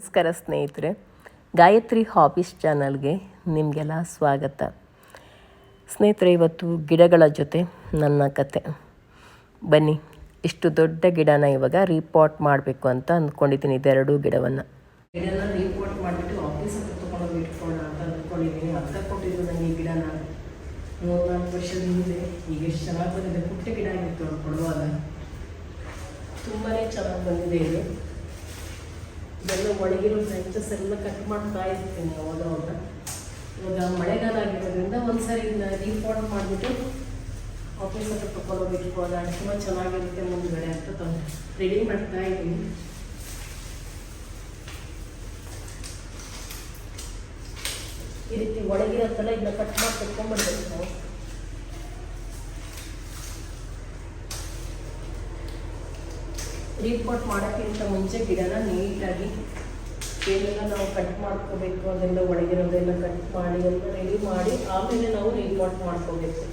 ನಮಸ್ಕಾರ ಸ್ನೇಹಿತರೆ, ಗಾಯತ್ರಿ ಹಾಬೀಸ್ ಚಾನಲ್ಗೆ ನಿಮಗೆಲ್ಲ ಸ್ವಾಗತ. ಸ್ನೇಹಿತರೆ, ಇವತ್ತು ಗಿಡಗಳ ಜೊತೆ ನನ್ನ ಕತೆ. ಬನ್ನಿ, ಇಷ್ಟು ದೊಡ್ಡ ಗಿಡನ ಇವಾಗ ರೀಪಾಟ್ ಮಾಡಬೇಕು ಅಂತ ಅಂದ್ಕೊಂಡಿದ್ದೀನಿ, ಇದೆರಡೂ ಗಿಡವನ್ನು. ಗಿಡನ ರೀಪಾಟ್ ಮಾಡಿಬಿಟ್ಟು ಆಫೀಸ್ ಹತ್ರ ತೊಗೊಂಡೋಗಿ ಅಂತ ಅಂದ್ಕೊಂಡಿದ್ದೀನಿ. ಅರ್ಥ ಕೊಟ್ಟಿದ್ದು ನನಗೆ ಈ ಗಿಡನ. ಮೂರ್ನಾಲ್ಕು ವರ್ಷದ ಹಿಂದೆ ಈಗ ಎಷ್ಟು ಚೆನ್ನಾಗಿ ಬಂದಿದೆ. ಪುಟ್ಟ ಗಿಡ ಆಗಿತ್ತು ಕೊಡುವಾಗ ತುಂಬಾ ಚೆನ್ನಾಗಿ ಬಂದಿದೆ ಇದು. ಇದೆಲ್ಲ ಒಣಗಿರೋ ಫ್ರೆಂಚಸ್ ಎಲ್ಲ ಕಟ್ ಮಾಡ್ತಾ ಇರ್ತೀನಿ ಅವಾಗ ಅವಾಗ ಇವಾಗ ಮಳೆಗಾಲ ಆಗಿರೋದ್ರಿಂದ ಒಂದ್ಸರಿ ಇದನ್ನ ಮಾಡಿಬಿಟ್ಟು ಆಫೀಸ್ ಹತ್ರ ತಗೊಂಡೋಗಿ ಇಟ್ಕೊಳ್ಳೋಣ ತುಂಬ ಚೆನ್ನಾಗಿರುತ್ತೆ ಮುಂದ್ಗಡೆ ಅಂತ ರೆಡಿ ಮಾಡ್ತಾ ಇದ್ದೀನಿ. ಈ ರೀತಿ ಒಳಗಿರೋ ತಲೆ ಇದನ್ನ ಕಟ್ ಮಾಡಿ ತಗೊಂಡ್ಬಿಡ್ಬೇಕು ನಾವು ರೀಪಾಟ್ ಮಾಡೋಕ್ಕಿಂತ ಮುಂಚೆ ಗಿಡನ ನೀಟಾಗಿ ಏನೆಲ್ಲ ನಾವು ಕಟ್ ಮಾಡ್ಕೋಬೇಕು, ಅದೆಲ್ಲ ಒಳಗಿರೋದೆಲ್ಲ ಕಟ್ ಮಾಡಿ ಎಲ್ಲ ರೆಡಿ ಮಾಡಿ ಆಮೇಲೆ ನಾವು ರೀಪೋರ್ಟ್ ಮಾಡ್ಕೋಬೇಕು.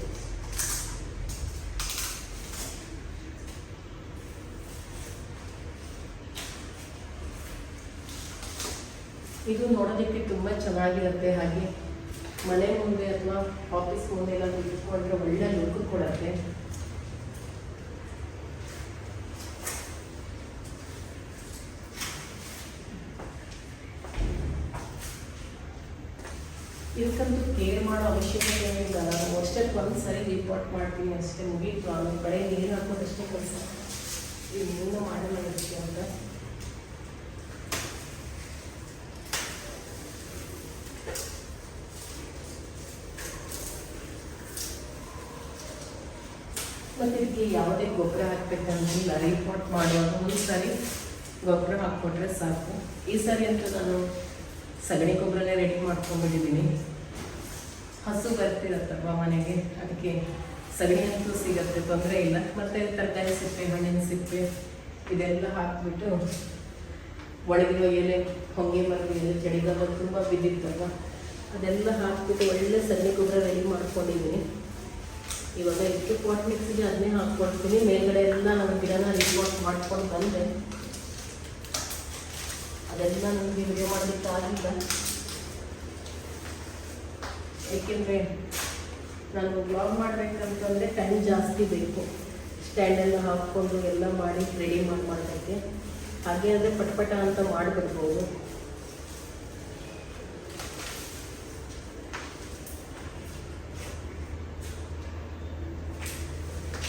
ಇದು ನೋಡೋದಕ್ಕೆ ತುಂಬ ಚೆನ್ನಾಗಿರುತ್ತೆ, ಹಾಗೆ ಮನೆ ಮುಂದೆ ಅಥವಾ ಆಫೀಸ್ ಮುಂದೆ ಎಲ್ಲ ಇಟ್ಕೊಂಡ್ರೆ ಒಳ್ಳೆ ಲುಕ್ ಕೊಡುತ್ತೆ ಇದಕ್ಕಂತೂ ಕೇರ್ ಮಾಡೋ ಅವಶ್ಯಕತೆ ಏನಿಲ್ಲ. ನಾನು ವರ್ಷಕ್ಕೆ ಒಂದು ಸರಿ ರಿಪೋರ್ಟ್ ಮಾಡ್ತೀನಿ ಅಷ್ಟೇ ಮುಗೀತು. ಆಮೇಲೆ ಕಡೆ ನೀರು ಹಾಕೋದಷ್ಟೇ ಕೆಲಸ. ಇನ್ನೂ ಮಾಡಲ್ಲ ವಿಷಯ ಅಂತ. ಮತ್ತು ಇದಕ್ಕೆ ಯಾವುದೇ ಗೊಬ್ಬರ ಹಾಕ್ಬೇಕಂತಿಲ್ಲ ರಿಪೋರ್ಟ್ ಮಾಡುವಾಗ ಒಂದು ಸಾರಿ ಗೊಬ್ಬರ ಹಾಕ್ಕೊಟ್ರೆ ಸಾಕು. ಈ ಸಾರಿ ಅಂತೂ ನಾನು ಸಗಣಿ ಗೊಬ್ಬರನೇ ರೆಡಿ ಮಾಡ್ಕೊಂಡ್ಬಿಟ್ಟಿದ್ದೀನಿ. ಹಸು ಬರ್ತಿರತ್ತಲ್ವ ಮನೆಗೆ? ಅದಕ್ಕೆ ಸಗಣಿ ಅಂತೂ ಸಿಗತ್ತೆ, ತೊಂದರೆ ಇಲ್ಲ. ಮತ್ತು ತರಕಾರಿ ಸಿಪ್ಪೆ, ಹಣ್ಣಿನ ಸಿಪ್ಪೆ, ಇದೆಲ್ಲ ಹಾಕ್ಬಿಟ್ಟು ಒಳಗಿರೋ ಎಲೆ, ಹೊಂಗೆ ಮರದ ಎಲೆ ಚಳಿಗಾಲ ತುಂಬ ಬಿದ್ದಿತ್ತಲ್ವ? ಅದೆಲ್ಲ ಹಾಕ್ಬಿಟ್ಟು ಒಳ್ಳೆ ಸಗಣಿ ಗೊಬ್ಬರ ರೆಡಿ ಮಾಡ್ಕೊಂಡಿದ್ದೀನಿ. ಇವಾಗ ಎಷ್ಟು ಪಾಟ್ ಮಿಕ್ಸಿಗೆ ಅದನ್ನೇ ಹಾಕ್ಕೊಡ್ತೀನಿ. ಮೇಲ್ಗಡೆ ಎಲ್ಲ ನಮ್ಮ ಗಿಡನ ರಿಪೋರ್ಟ್ ಮಾಡ್ಕೊಂಡು ಬಂದೆ. ಅದೆಲ್ಲ ನನಗೆ ವಿಡಿಯೋ ಮಾಡಲಿಕ್ಕೆ ಆಗಿಲ್ಲ ಏಕೆಂದರೆ ನಾನು ಬ್ಲಾಗ್ ಮಾಡಬೇಕಂತಂದರೆ ಟೈಮ್ ಜಾಸ್ತಿ ಬೇಕು. ಸ್ಟ್ಯಾಂಡೆಲ್ಲ ಹಾಕ್ಕೊಂಡು ಎಲ್ಲ ಮಾಡಿ ರೆಡಿ ಮಾಡಿ ಮಾಡೋದಕ್ಕೆ ಹಾಗೆ ಅಂದರೆ ಪಟಪಟ ಅಂತ ಮಾಡಿಬಿಡ್ಬೋದು.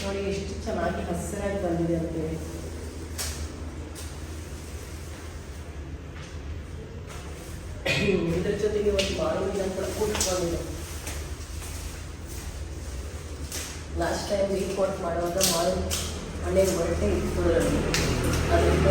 ನೋಡಿ ಎಷ್ಟು ಚೆನ್ನಾಗಿ ಹಸಿರಾಗಿ ಬಂದಿದೆ ಅಂತೇಳಿ ಇದ್ರ ಜೊತೆಗೆ ಒಂದು ಮಾರುವಿನ ಕೂಡ ಕೂತ್ಕೊಂಡಿದೆ ಲಾಸ್ಟ್ ಟೈಮ್ ರಿಪೋರ್ಟ್ ಮಾಡುವಾಗ ಮಾರು ಹಳೆ ಹೊರಟೆ ಇತ್ತು ಅದರಿಂದ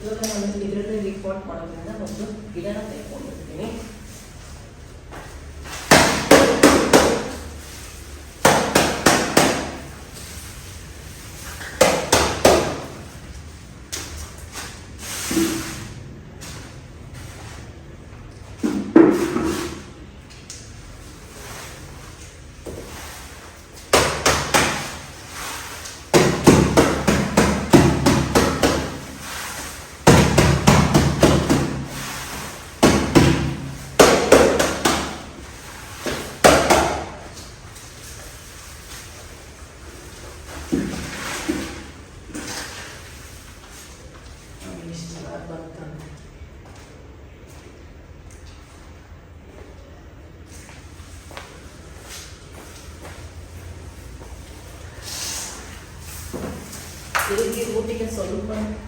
ಇವಾಗ ನಾನು ಇದರಲ್ಲಿ ರಿಪೋರ್ಟ್ ಮಾಡೋದ್ರಿಂದ ಒಂದು ಗಿಡನ ನೋಡಿ ಎಷ್ಟು ಚೆನ್ನಾಗಿ ಬಂತಂತ ಇದಕ್ಕೆ ಊಟಿಗೆ ಸ್ವಲ್ಪ ನಾವು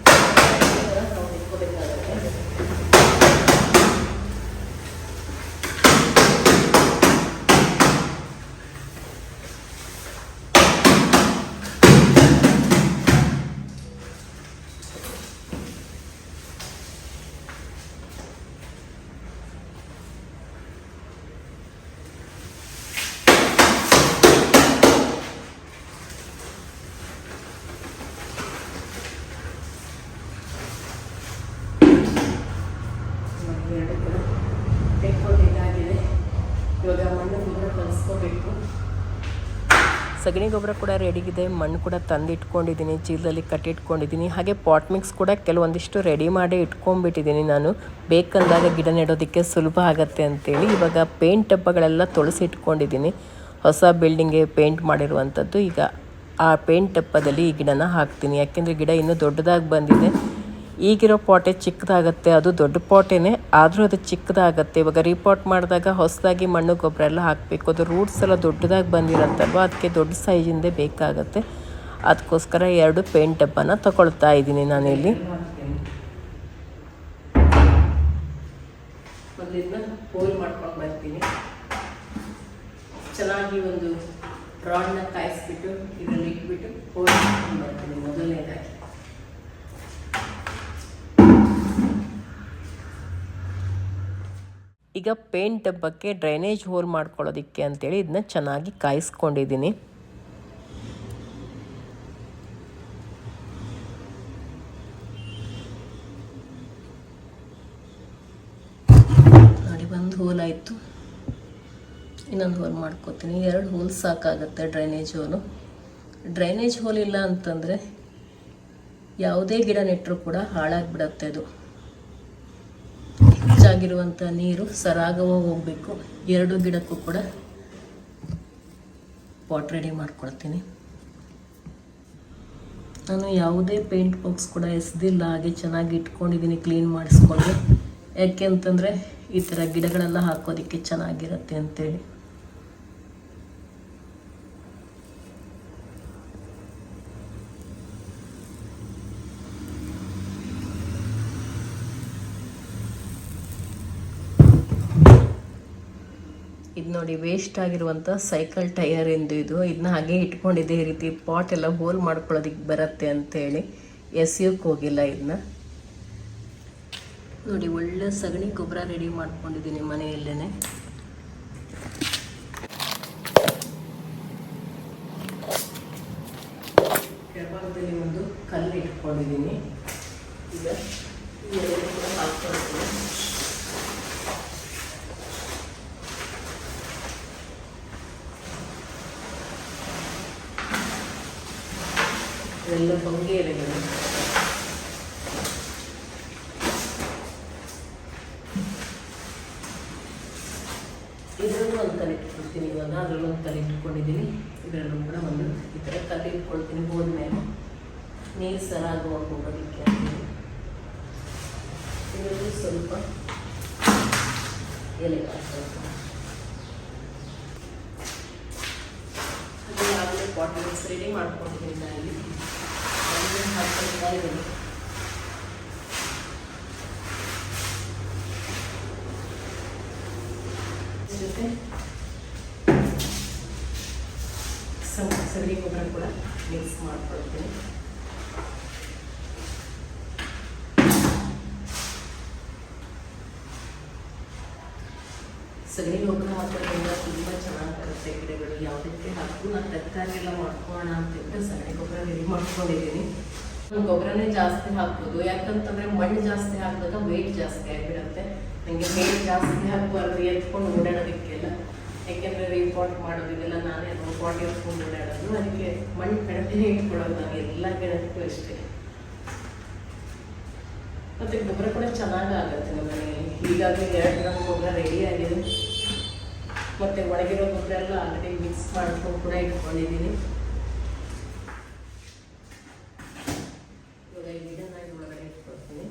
ಸಗಣಿ ಗೊಬ್ಬರ ಕೂಡ ರೆಡಿಗಿದೆ ಮಣ್ಣು ಕೂಡ ತಂದಿಟ್ಕೊಂಡಿದ್ದೀನಿ, ಚೀಲದಲ್ಲಿ ಕಟ್ಟಿಟ್ಕೊಂಡಿದ್ದೀನಿ. ಹಾಗೆ ಪಾಟ್ ಮಿಕ್ಸ್ ಕೂಡ ಕೆಲವೊಂದಿಷ್ಟು ರೆಡಿ ಮಾಡಿ ಇಟ್ಕೊಂಡ್ಬಿಟ್ಟಿದ್ದೀನಿ ನಾನು. ಬೇಕಂದಾಗ ಗಿಡ ನೆಡೋದಕ್ಕೆ ಸುಲಭ ಆಗುತ್ತೆ ಅಂತೇಳಿ ಇವಾಗ ಪೇಂಟ್ ಡಬ್ಬಗಳೆಲ್ಲ ತೊಳಸಿ ಇಟ್ಕೊಂಡಿದ್ದೀನಿ. ಹೊಸ ಬಿಲ್ಡಿಂಗ್ಗೆ ಪೇಂಟ್ ಮಾಡಿರುವಂಥದ್ದು. ಈಗ ಆ ಪೇಂಟ್ ಡಬ್ಬದಲ್ಲಿ ಈ ಗಿಡನ ಹಾಕ್ತೀನಿ. ಯಾಕೆಂದರೆ ಗಿಡ ಇನ್ನೂ ದೊಡ್ಡದಾಗಿ ಬಂದಿದೆ. ಈಗಿರೋ ಪಾಟೆ ಚಿಕ್ಕದಾಗತ್ತೆ, ಅದು ದೊಡ್ಡ ಪಾಟೆನೇ. ಆದರೂ ಅದು ಚಿಕ್ಕದಾಗತ್ತೆ. ಇವಾಗ ರೀಪಾಟ್ ಮಾಡಿದಾಗ ಹೊಸದಾಗಿ ಮಣ್ಣು ಗೊಬ್ಬರ ಎಲ್ಲ ಹಾಕಬೇಕು. ಅದು ರೂಟ್ಸ್ ಎಲ್ಲ ದೊಡ್ಡದಾಗಿ ಬಂದಿರತ್ತಲ್ವ? ಅದಕ್ಕೆ ದೊಡ್ಡ ಸೈಜಿಂದೇ ಬೇಕಾಗತ್ತೆ. ಅದಕ್ಕೋಸ್ಕರ ಎರಡು ಪೇಂಟ್ ಡಬ್ಬನ ತಗೊಳ್ತಾ ಇದ್ದೀನಿ ನಾನಿಲ್ಲಿ. ಹೋಲ್ ಚೆನ್ನಾಗಿ ಒಂದು ರಾಡ್ನ ಕಾಯಿಸ್ಬಿಟ್ಟು ಇದರಲ್ಲಿ ಇಟ್ಬಿಟ್ಟು ಹೋಲ್ ಮಾಡ್ಕೊಂಡು ಬರ್ತೀನಿ ಮೊದಲನೇದಾಗಿ ಈಗ ಪೇಂಟ್ ಡಬ್ಬಕ್ಕೆ ಡ್ರೈನೇಜ್ ಹೋಲ್ ಮಾಡ್ಕೊಳ್ಳೋದಕ್ಕೆ ಅಂತೇಳಿ ಇದನ್ನ ಚೆನ್ನಾಗಿ ಕಾಯಿಸ್ಕೊಂಡಿದ್ದೀನಿ. ಒಂದು ಹೋಲ್ ಆಯಿತು. ಇನ್ನೊಂದು ಹೋಲ್ ಮಾಡ್ಕೋತೀನಿ. ಎರಡು ಹೋಲ್ ಸಾಕಾಗುತ್ತೆ ಡ್ರೈನೇಜ್ ಹೋಲು. ಡ್ರೈನೇಜ್ ಹೋಲ್ ಇಲ್ಲ ಅಂತಂದರೆ ಯಾವುದೇ ಗಿಡ ನೆಟ್ಟರೂ ಕೂಡ ಹಾಳಾಗಿಬಿಡತ್ತೆ ಅದು. ಹೆಚ್ಚಾಗಿರುವಂಥ ನೀರು ಸರಾಗವಾಗಿ ಹೋಗಬೇಕು. ಎರಡು ಗಿಡಕ್ಕೂ ಕೂಡ ಪಾಟ್ ರೆಡಿ ಮಾಡ್ಕೊಳ್ತೀನಿ. ನಾನು ಯಾವುದೇ ಪೇಂಟ್ ಬಾಕ್ಸ್ ಕೂಡ ಎಸ್ದಿಲ್ಲ, ಹಾಗೆ ಚೆನ್ನಾಗಿ ಇಟ್ಕೊಂಡಿದ್ದೀನಿ ಕ್ಲೀನ್ ಮಾಡಿಸ್ಕೊಂಡು. ಯಾಕೆ ಅಂತಂದರೆ ಈ ಥರ ಗಿಡಗಳೆಲ್ಲ ಹಾಕೋದಕ್ಕೆ ಚೆನ್ನಾಗಿರುತ್ತೆ ಅಂತೇಳಿ. ಇದು ನೋಡಿ ವೇಸ್ಟ್ ಆಗಿರುವಂಥ ಸೈಕಲ್ ಟೈರ್ ಎಂದು ಇದು. ಇದನ್ನ ಹಾಗೆ ಇಟ್ಕೊಂಡಿದ್ದೆ ಈ ರೀತಿ. ಪಾಟ್ ಎಲ್ಲ ಹೋಲ್ ಮಾಡ್ಕೊಳ್ಳೋದಕ್ಕೆ ಬರುತ್ತೆ ಅಂತೇಳಿ ಎಸೆಯೋಕ್ಕೆ ಹೋಗಿಲ್ಲ ಇದನ್ನ ನೋಡಿ, ಒಳ್ಳೆ ಸಗಣಿ ಗೊಬ್ಬರ ರೆಡಿ ಮಾಡ್ಕೊಂಡಿದ್ದೀನಿ ಮನೆಯಲ್ಲೇ ಕೆಳಭಾಗದಲ್ಲಿ ಒಂದು ಕಲ್ಲು ಇಟ್ಕೊಂಡಿದ್ದೀನಿ. ಈಗ ಈ ಎರಡು ಕೂಡ ಹಾಕ್ಕೊಳ್ತೀನಿ ಇವೆಲ್ಲ ಹೊಂಗೆ ಎಲೆಗಳು ಇದರಲ್ಲೂ ಒಂದು ತಲೆ ಇಟ್ಕೊಳ್ತೀನಿ ಇವಾಗ ಅದರಲ್ಲೂ ಒಂದು ಕಲೆ ಇಟ್ಕೊಂಡಿದ್ದೀನಿ. ಇದರಲ್ಲೂ ಕೂಡ ಒಂದು ಈ ಥರ ತಲೆ ಇಟ್ಕೊಳ್ತೀನಿ, ಹೋದ್ಮೇಲೆ ನೀರು ಸರಾಗುವ ಹೋಗೋದಕ್ಕೆ ಇದರಲ್ಲೂ ಸ್ವಲ್ಪ ಎಲೆ ಹಾಕ್ಬೇಕು. ಅದನ್ನು ಆಗಲೇ ಪಾಟ್ ಮಿಕ್ಸ್ ರೆಡಿ ಮಾಡ್ಕೊಂಡಿದ್ದೀನಿ ನಾನು. ಹಾಕ್ಕೊಳ್ತಾ ಇದ್ದೀನಿ ಜೊತೆ ಸಗಣಿ ಗೊಬ್ಬರ ಕೂಡ ಮಿಕ್ಸ್ ಮಾಡ್ಕೊಳ್ತೀನಿ ಸಗಣಿ ಗೊಬ್ಬರ ಹಾಕೋದ್ರಿಂದ ತುಂಬ ಚೆನ್ನಾಗಿ ಬರುತ್ತೆ ಗಿಡಗಳು ಯಾವುದಕ್ಕೆ ಹಾಕು ನಾನು ತರಕಾರಿ ಎಲ್ಲ ಮಾಡ್ಕೊಳ್ಳೋಣ ಅಂತಂದ್ರೆ ಸಗಣಿ ಗೊಬ್ಬರ ರೆಡಿ ಮಾಡ್ಕೊಂಡಿದ್ದೀನಿ ಗೊಬ್ಬರನೇ ಜಾಸ್ತಿ ಹಾಕ್ಬೋದು. ಯಾಕಂತಂದ್ರೆ ಮಣ್ಣು ಜಾಸ್ತಿ ಹಾಕಿದಾಗ ವೆಯ್ಟ್ ಜಾಸ್ತಿ ಆಗಿಬಿಡುತ್ತೆ. ನನಗೆ ವೆಯ್ಟ್ ಜಾಸ್ತಿ ಹಾಕಬಾರ್ದು ಎತ್ಕೊಂಡು ಓಡಾಡೋದಕ್ಕೆಲ್ಲ. ಯಾಕೆಂದರೆ ರಿಪೋರ್ಟ್ ಮಾಡೋದು ಇದೆಲ್ಲ ನಾನೇ ಪಾಟ್ ಎತ್ಕೊಂಡು ಓಡಾಡೋದು. ಅದಕ್ಕೆ ಮಣ್ಣು ಕಡಿಮೆ ಇಟ್ಕೊಳ್ಳೋದು ನಾನು ಎಲ್ಲ ಗಿಡಕ್ಕೂ ಅಷ್ಟೇ. ಮತ್ತೆ ಗೊಬ್ಬರ ಕೂಡ ಚೆನ್ನಾಗಿ ಆಗುತ್ತೆ ನಮ್ಮ ಮನೆಯಲ್ಲಿ. ಈಗಾಗಲೇ ಎರಡು ಗ್ರಾಮ್ ಗೊಬ್ಬರ ರೆಡಿ ಆಗಿದೆ. ಮತ್ತೆ ಒಣಗಿರೋ ಗೊಬ್ಬರ ಎಲ್ಲ ಆಲ್ರೆಡಿ ಮಿಕ್ಸ್ ಮಾಡ್ಕೊಂಡು ಕೂಡ ಇಟ್ಕೊಂಡಿದ್ದೀನಿ ಇವಾಗ ಈ ಗಿಡನ ಒಳಗಡೆ ಇಟ್ಕೊಳ್ತೀನಿ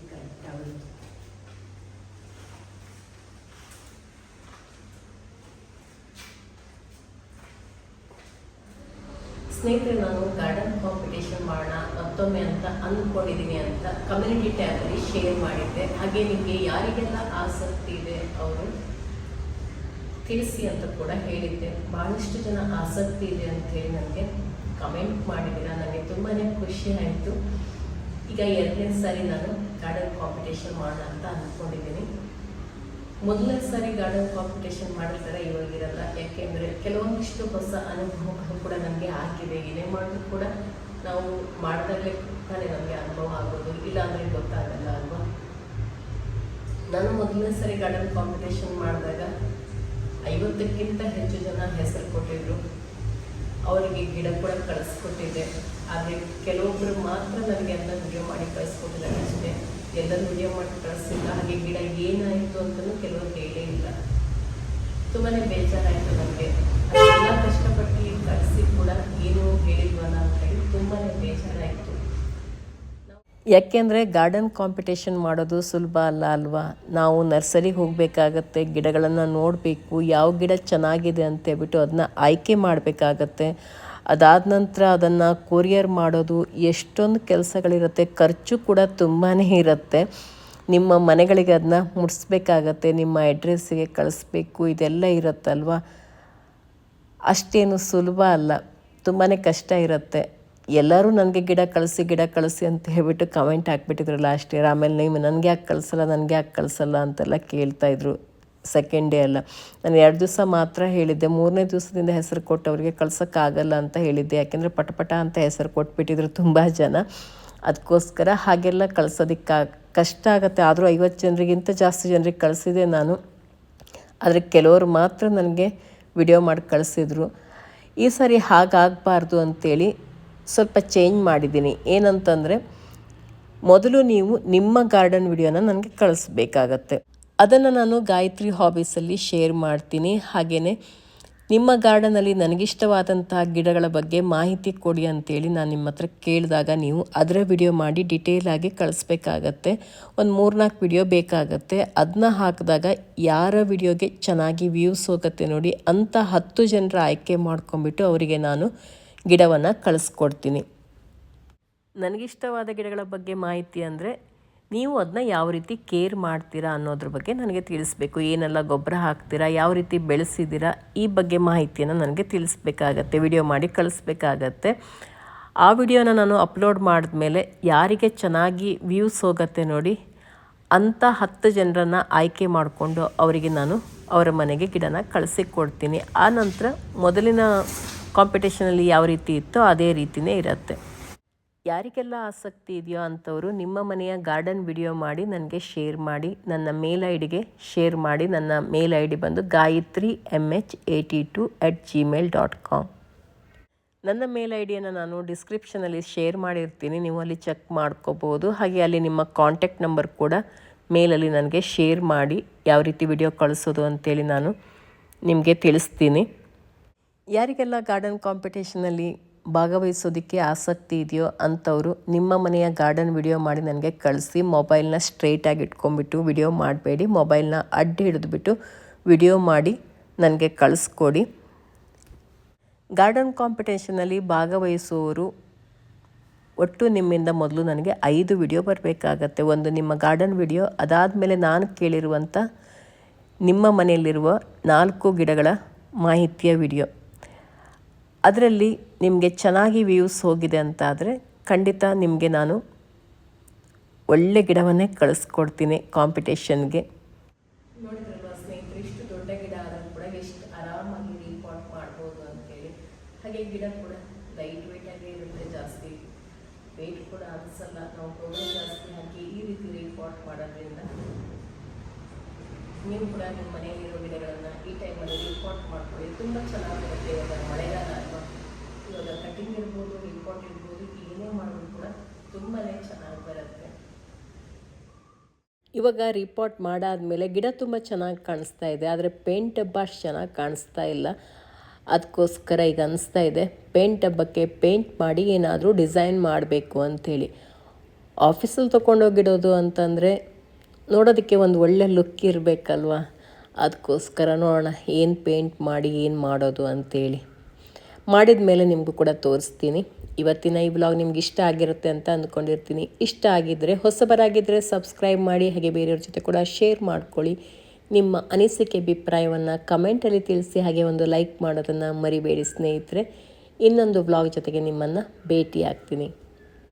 ಈಗ ಟವಲ್ ಸ್ನೇಹಿತರೆ, ನಾನು ಗಾರ್ಡನ್ ಕಾಂಪಿಟೇಷನ್ ಮಾಡೋಣ, ಮತ್ತೊಮ್ಮೆ ಅಂತ ಅಂದ್ಕೊಂಡಿದ್ದೀನಿ ಅಂತ ಕಮ್ಯುನಿಟಿ ಟ್ಯಾಬಲ್ಲಿ ಶೇರ್ ಮಾಡಿದ್ದೆ. ಹಾಗೆ ನಿಮಗೆ ಯಾರಿಗೆಲ್ಲ ಆಸಕ್ತಿ ಇದೆ ಅವರು ತಿಳಿಸಿ ಅಂತ ಕೂಡ ಹೇಳಿದ್ದೆ. ಭಾಳಷ್ಟು ಜನ ಆಸಕ್ತಿ ಇದೆ ಅಂತ ಹೇಳಿ ನನಗೆ ಕಮೆಂಟ್ ಮಾಡಿದ್ದೀರಾ. ನನಗೆ ತುಂಬಾ ಖುಷಿ ಆಯಿತು. ಈಗ ಎರಡನೇ ಸಾರಿ ನಾನು ಗಾರ್ಡನ್ ಕಾಂಪಿಟೇಷನ್ ಮಾಡೋಣ ಅಂತ ಅಂದ್ಕೊಂಡಿದ್ದೀನಿ. ಮೊದಲನೇ ಸಾರಿ ಗಾರ್ಡನ್ ಕಾಂಪಿಟೇಷನ್ ಮಾಡಿರ್ತಾರೆ ಇವಾಗಿರಲ್ಲ ಯಾಕೆಂದರೆ ಕೆಲವೊಂದಿಷ್ಟು ಹೊಸ ಅನುಭವಗಳು ಕೂಡ ನಮಗೆ ಆಗಿದೆ. ಏನೇ ಮಾಡಿದ್ರು ಕೂಡ ನಾವು ಮಾಡಿದಾಗಲೇ ತಾನೇ ನಮಗೆ ಅನುಭವ ಆಗೋದು. ಇಲ್ಲ ಅಂದರೆ ಗೊತ್ತಾಗಲ್ಲ ಅಲ್ವಾ? ನಾನು ಮೊದಲನೇ ಸಾರಿ ಗಾರ್ಡನ್ ಕಾಂಪಿಟೇಷನ್ ಮಾಡಿದಾಗ ಐವತ್ತಕ್ಕಿಂತ ಹೆಚ್ಚು ಜನ ಹೆಸರು ಕೊಟ್ಟಿದ್ರು. ಅವರಿಗೆ ಗಿಡ ಕೂಡ ಕಳಿಸ್ಕೊಟ್ಟಿದ್ದೆ. ಆದರೆ ಕೆಲವೊಬ್ಬರು ಮಾತ್ರ ನನಗೆ ಅಂತ ವಿಡಿಯೋ ಮಾಡಿ ಕಳಿಸ್ಕೊಟ್ಟಿದ್ದಾರೆ ಅಷ್ಟೇ. ಎಲ್ಲರೂ ವಿಡಿಯೋ ಮಾಡಿ ಕಳಿಸಿಲ್ಲ ಹಾಗೆ ಗಿಡ ಏನಾಯಿತು ಅಂತಲೂ ಕೆಲವರು ಹೇಳೇ ಇಲ್ಲ. ತುಂಬಾ ಬೇಜಾರಾಯಿತು ನನಗೆ ಎಲ್ಲ ಕಷ್ಟಪಟ್ಟು ಕಳಿಸಿ ಕೂಡ ಏನು ಹೇಳಿಲ್ವಲ್ಲ ಅಂತ ಹೇಳಿ ತುಂಬಾ ಬೇಜಾರಾಯಿತು. ಯಾಕೆಂದರೆ ಗಾರ್ಡನ್ ಕಾಂಪಿಟೇಷನ್ ಮಾಡೋದು ಸುಲಭ ಅಲ್ಲ ಅಲ್ವಾ? ನಾವು ನರ್ಸರಿಗೆ ಹೋಗಬೇಕಾಗತ್ತೆ, ಗಿಡಗಳನ್ನು ನೋಡಬೇಕು, ಯಾವ ಗಿಡ ಚೆನ್ನಾಗಿದೆ ಅಂತ ಹೇಳ್ಬಿಟ್ಟು ಅದನ್ನ ಆಯ್ಕೆ ಮಾಡಬೇಕಾಗತ್ತೆ. ಅದಾದ ನಂತರ ಅದನ್ನು ಕೊರಿಯರ್ ಮಾಡೋದು, ಎಷ್ಟೊಂದು ಕೆಲಸಗಳಿರುತ್ತೆ, ಖರ್ಚು ಕೂಡ ತುಂಬಾ ಇರುತ್ತೆ. ನಿಮ್ಮ ಮನೆಗಳಿಗೆ ಅದನ್ನ ಮುಡಿಸ್ಬೇಕಾಗತ್ತೆ, ನಿಮ್ಮ ಅಡ್ರೆಸ್ಸಿಗೆ ಕಳಿಸ್ಬೇಕು, ಇದೆಲ್ಲ ಇರುತ್ತಲ್ವ? ಅಷ್ಟೇನು ಸುಲಭ ಅಲ್ಲ ತುಂಬಾ ಕಷ್ಟ ಇರುತ್ತೆ. ಎಲ್ಲರೂ ನನಗೆ ಗಿಡ ಕಳಿಸಿ ಗಿಡ ಕಳಿಸಿ ಅಂತ ಹೇಳ್ಬಿಟ್ಟು ಕಮೆಂಟ್ ಹಾಕ್ಬಿಟ್ಟಿದ್ರು ಲಾಸ್ಟ್ ಇಯರ್ ಆಮೇಲೆ ನೀವು ನನಗೆ ಯಾಕೆ ಕಳಿಸಲ್ಲ, ನನಗೆ ಯಾಕೆ ಕಳಿಸಲ್ಲ ಅಂತೆಲ್ಲ ಕೇಳ್ತಾಯಿದ್ರು ಸೆಕೆಂಡ್ ಡೇ ಅಲ್ಲ. ನಾನು ಎರಡು ದಿವಸ ಮಾತ್ರ ಹೇಳಿದ್ದೆ. ಮೂರನೇ ದಿವಸದಿಂದ ಹೆಸರು ಕೊಟ್ಟವರಿಗೆ ಕಳ್ಸೋಕ್ಕಾಗಲ್ಲ ಅಂತ ಹೇಳಿದ್ದೆ. ಯಾಕೆಂದರೆ ಪಟಪಟ ಅಂತ ಹೆಸರು ಕೊಟ್ಬಿಟ್ಟಿದ್ರು ತುಂಬ ಜನ. ಅದಕ್ಕೋಸ್ಕರ ಹಾಗೆಲ್ಲ ಕಳ್ಸೋದಕ್ಕೆ ಕಷ್ಟ ಆಗುತ್ತೆ. ಆದರೂ ಐವತ್ತು ಜನರಿಗಿಂತ ಜಾಸ್ತಿ ಜನರಿಗೆ ಕಳಿಸಿದೆ ನಾನು. ಆದರೆ ಕೆಲವರು ಮಾತ್ರ ನನಗೆ ವಿಡಿಯೋ ಮಾಡಿ ಕಳಿಸಿದ್ರು. ಈ ಸಾರಿ ಹಾಗಾಗಬಾರ್ದು ಅಂತೇಳಿ ಸ್ವಲ್ಪ ಚೇಂಜ್ ಮಾಡಿದ್ದೀನಿ. ಏನಂತಂದರೆ, ಮೊದಲು ನೀವು ನಿಮ್ಮ ಗಾರ್ಡನ್ ವಿಡಿಯೋನ ನನಗೆ ಕಳಿಸ್ಬೇಕಾಗತ್ತೆ. ಅದನ್ನು ನಾನು ಗಾಯತ್ರಿ ಹಾಬೀಸಲ್ಲಿ ಶೇರ್ ಮಾಡ್ತೀನಿ. ಹಾಗೆಯೇ ನಿಮ್ಮ ಗಾರ್ಡನಲ್ಲಿ ನನಗಿಷ್ಟವಾದಂತಹ ಗಿಡಗಳ ಬಗ್ಗೆ ಮಾಹಿತಿ ಕೊಡಿ ಅಂತೇಳಿ ನಾನು ನಿಮ್ಮ ಹತ್ರ ಕೇಳಿದಾಗ ನೀವು ಅದರ ವಿಡಿಯೋ ಮಾಡಿ ಡಿಟೇಲಾಗಿ ಕಳಿಸ್ಬೇಕಾಗತ್ತೆ. ಒಂದು ಮೂರ್ನಾಲ್ಕು ವಿಡಿಯೋ ಬೇಕಾಗತ್ತೆ. ಅದನ್ನ ಹಾಕಿದಾಗ ಯಾರ ವಿಡಿಯೋಗೆ ಚೆನ್ನಾಗಿ ವ್ಯೂಸ್ ಹೋಗುತ್ತೆ ನೋಡಿ ಅಂಥ ಹತ್ತು ಜನರ ಆಯ್ಕೆ ಮಾಡ್ಕೊಂಬಿಟ್ಟು ಅವರಿಗೆ ನಾನು ಗಿಡವನ್ನು ಕಳಿಸ್ಕೊಡ್ತೀನಿ. ನನಗಿಷ್ಟವಾದ ಗಿಡಗಳ ಬಗ್ಗೆ ಮಾಹಿತಿ ಅಂದರೆ ನೀವು ಅದನ್ನ ಯಾವ ರೀತಿ ಕೇರ್ ಮಾಡ್ತೀರಾ ಅನ್ನೋದ್ರ ಬಗ್ಗೆ ನನಗೆ ತಿಳಿಸ್ಬೇಕು. ಏನೆಲ್ಲ ಗೊಬ್ಬರ ಹಾಕ್ತೀರಾ, ಯಾವ ರೀತಿ ಬೆಳೆಸಿದ್ದೀರಾ ಈ ಬಗ್ಗೆ ಮಾಹಿತಿಯನ್ನು ನನಗೆ ತಿಳಿಸ್ಬೇಕಾಗತ್ತೆ, ವಿಡಿಯೋ ಮಾಡಿ ಕಳಿಸ್ಬೇಕಾಗತ್ತೆ. ಆ ವಿಡಿಯೋನ ನಾನು ಅಪ್ಲೋಡ್ ಮಾಡಿದ್ಮೇಲೆ ಯಾರಿಗೆ ಚೆನ್ನಾಗಿ ವ್ಯೂಸ್ ಹೋಗುತ್ತೆ ನೋಡಿ, ಅಂಥ ಹತ್ತು ಜನರನ್ನು ಆಯ್ಕೆ ಮಾಡಿಕೊಂಡು ಅವರಿಗೆ ನಾನು ಅವರ ಮನೆಗೆ ಗಿಡನ ಕಳಿಸಿ ಕೊಡ್ತೀನಿ. ಆ ನಂತರ ಮೊದಲಿನ ಕಾಂಪಿಟೇಷನಲ್ಲಿ ಯಾವ ರೀತಿ ಇತ್ತೋ ಅದೇ ರೀತಿಯೇ ಇರುತ್ತೆ. ಯಾರಿಗೆಲ್ಲ ಆಸಕ್ತಿ ಇದೆಯೋ ಅಂಥವರು ನಿಮ್ಮ ಮನೆಯ ಗಾರ್ಡನ್ ವಿಡಿಯೋ ಮಾಡಿ ನನಗೆ ಶೇರ್ ಮಾಡಿ, ನನ್ನ ಮೇಲ್ ಐ ಡಿಗೆ ಶೇರ್ ಮಾಡಿ, ನನ್ನ ಮೇಲ್ ಐ ಡಿ ಬಂದು Gayathri M H eighty two at Gmail dot com ನನ್ನ ಮೇಲ್ ಐ ಡಿಯನ್ನು ನಾನು ಡಿಸ್ಕ್ರಿಪ್ಷನಲ್ಲಿ ಶೇರ್ ಮಾಡಿರ್ತೀನಿ, ನೀವು ಅಲ್ಲಿ ಚೆಕ್ ಮಾಡ್ಕೋಬೋದು. ಹಾಗೆ ಅಲ್ಲಿ ನಿಮ್ಮ ಕಾಂಟ್ಯಾಕ್ಟ್ ನಂಬರ್ ಕೂಡ ಮೇಲಲ್ಲಿ ನನಗೆ ಶೇರ್ ಮಾಡಿ, ಯಾವ ರೀತಿ ವಿಡಿಯೋ ಕಳಿಸೋದು ಅಂತೇಳಿ ನಾನು ನಿಮಗೆ ತಿಳಿಸ್ತೀನಿ. ಯಾರಿಗೆಲ್ಲ ಗಾರ್ಡನ್ ಕಾಂಪಿಟೇಷನಲ್ಲಿ ಭಾಗವಹಿಸೋದಕ್ಕೆ ಆಸಕ್ತಿ ಇದೆಯೋ ಅಂಥವರು ನಿಮ್ಮ ಮನೆಯ ಗಾರ್ಡನ್ ವಿಡಿಯೋ ಮಾಡಿ ನನಗೆ ಕಳಿಸಿ, ಮೊಬೈಲ್ನ ಸ್ಟ್ರೇಟಾಗಿ ಇಟ್ಕೊಂಡ್ಬಿಟ್ಟು ವಿಡಿಯೋ ಮಾಡಬೇಡಿ, ಮೊಬೈಲ್ನ ಅಡ್ಡಿ ಹಿಡಿದುಬಿಟ್ಟು ವಿಡಿಯೋ ಮಾಡಿ ನನಗೆ ಕಳಿಸ್ಕೊಡಿ. ಗಾರ್ಡನ್ ಕಾಂಪಿಟೇಷನಲ್ಲಿ ಭಾಗವಹಿಸುವವರು ಒಟ್ಟು ನಿಮ್ಮಿಂದ ಮೊದಲು ನನಗೆ ಐದು ವಿಡಿಯೋ ಬರಬೇಕಾಗತ್ತೆ. ಒಂದು ನಿಮ್ಮ ಗಾರ್ಡನ್ ವಿಡಿಯೋ, ಅದಾದಮೇಲೆ ನಾನು ಕೇಳಿರುವಂಥ ನಿಮ್ಮ ಮನೆಯಲ್ಲಿರುವ ನಾಲ್ಕು ಗಿಡಗಳ ಮಾಹಿತಿಯ ವಿಡಿಯೋ. ಅದರಲ್ಲಿ ನಿಮಗೆ ಚೆನ್ನಾಗಿ ವ್ಯೂಸ್ ಹೋಗಿದೆ ಅಂತಾದರೆ ಖಂಡಿತ ನಿಮಗೆ ನಾನು ಒಳ್ಳೆ ಗಿಡವನ್ನೇ ಕಳಿಸ್ಕೊಡ್ತೀನಿ ಕಾಂಪಿಟೇಷನ್ಗೆ ನಾವು ಕೂಡ ನಿಮ್ಮ ಮನೆಯಲ್ಲಿರೋ ಗಿಡಗಳನ್ನು ಈ ಟೈಮಲ್ಲಿ ರೀಪಾಟ್ ಮಾಡ್ಕೊಳ್ಳಿ. ತುಂಬ ಚೆನ್ನಾಗಿರುತ್ತೆ ಇವಾಗ ಮಳೆಗಾಲ. ಇವಾಗ ಕಟಿಂಗ್ ಇರ್ಬೋದು ರೀಪಾಟ್ ಇರ್ಬೋದು, ಏನೇ ಮಾಡೋದು ಕೂಡ ತುಂಬಾ ಚೆನ್ನಾಗಿ ಬರುತ್ತೆ. ಇವಾಗ ರಿಪೋರ್ಟ್ ಮಾಡಾದಮೇಲೆ ಗಿಡ ತುಂಬ ಚೆನ್ನಾಗಿ ಕಾಣಿಸ್ತಾ ಇದೆ, ಆದರೆ ಪೇಂಟ್ ಹಬ್ಬ ಅಷ್ಟು ಚೆನ್ನಾಗಿ ಕಾಣಿಸ್ತಾ ಇಲ್ಲ. ಅದಕ್ಕೋಸ್ಕರ ಈಗ ಅನಿಸ್ತಾ ಇದೆ ಪೇಂಟ್ ಹಬ್ಬಕ್ಕೆ ಪೇಂಟ್ ಮಾಡಿ ಏನಾದರೂ ಡಿಸೈನ್ ಮಾಡಬೇಕು ಅಂಥೇಳಿ. ಆಫೀಸಲ್ಲಿ ತೊಗೊಂಡೋಗಿಡೋದು ಅಂತಂದರೆ ನೋಡೋದಕ್ಕೆ ಒಂದು ಒಳ್ಳೆ ಲುಕ್ ಇರಬೇಕಲ್ವ? ಅದಕ್ಕೋಸ್ಕರ ನೋಡೋಣ, ಏನು ಪೇಂಟ್ ಮಾಡಿ, ಏನು ಮಾಡೋದು ಅಂಥೇಳಿ. ಮಾಡಿದ ಮೇಲೆ ನಿಮಗೂ ಕೂಡ ತೋರಿಸ್ತೀನಿ. ಇವತ್ತಿನ ಈ ಬ್ಲಾಗ್ ನಿಮ್ಗೆ ಇಷ್ಟ ಆಗಿರುತ್ತೆ ಅಂತ ಅಂದ್ಕೊಂಡಿರ್ತೀನಿ. ಇಷ್ಟ ಆಗಿದ್ದರೆ ಹೊಸಬರಾಗಿದ್ದರೆ ಸಬ್ಸ್ಕ್ರೈಬ್ ಮಾಡಿ, ಹಾಗೆ ಬೇರೆಯವ್ರ ಜೊತೆ ಕೂಡ ಶೇರ್ ಮಾಡ್ಕೊಳ್ಳಿ. ನಿಮ್ಮ ಅನಿಸಿಕೆ, ಅಭಿಪ್ರಾಯವನ್ನು ಕಮೆಂಟಲ್ಲಿ ತಿಳಿಸಿ, ಹಾಗೆ ಒಂದು ಲೈಕ್ ಮಾಡೋದನ್ನು ಮರಿಬೇಡಿ ಸ್ನೇಹಿತರೆ. ಇನ್ನೊಂದು ಬ್ಲಾಗ್ ಜೊತೆಗೆ ನಿಮ್ಮನ್ನು ಭೇಟಿ ಆಗ್ತೀನಿ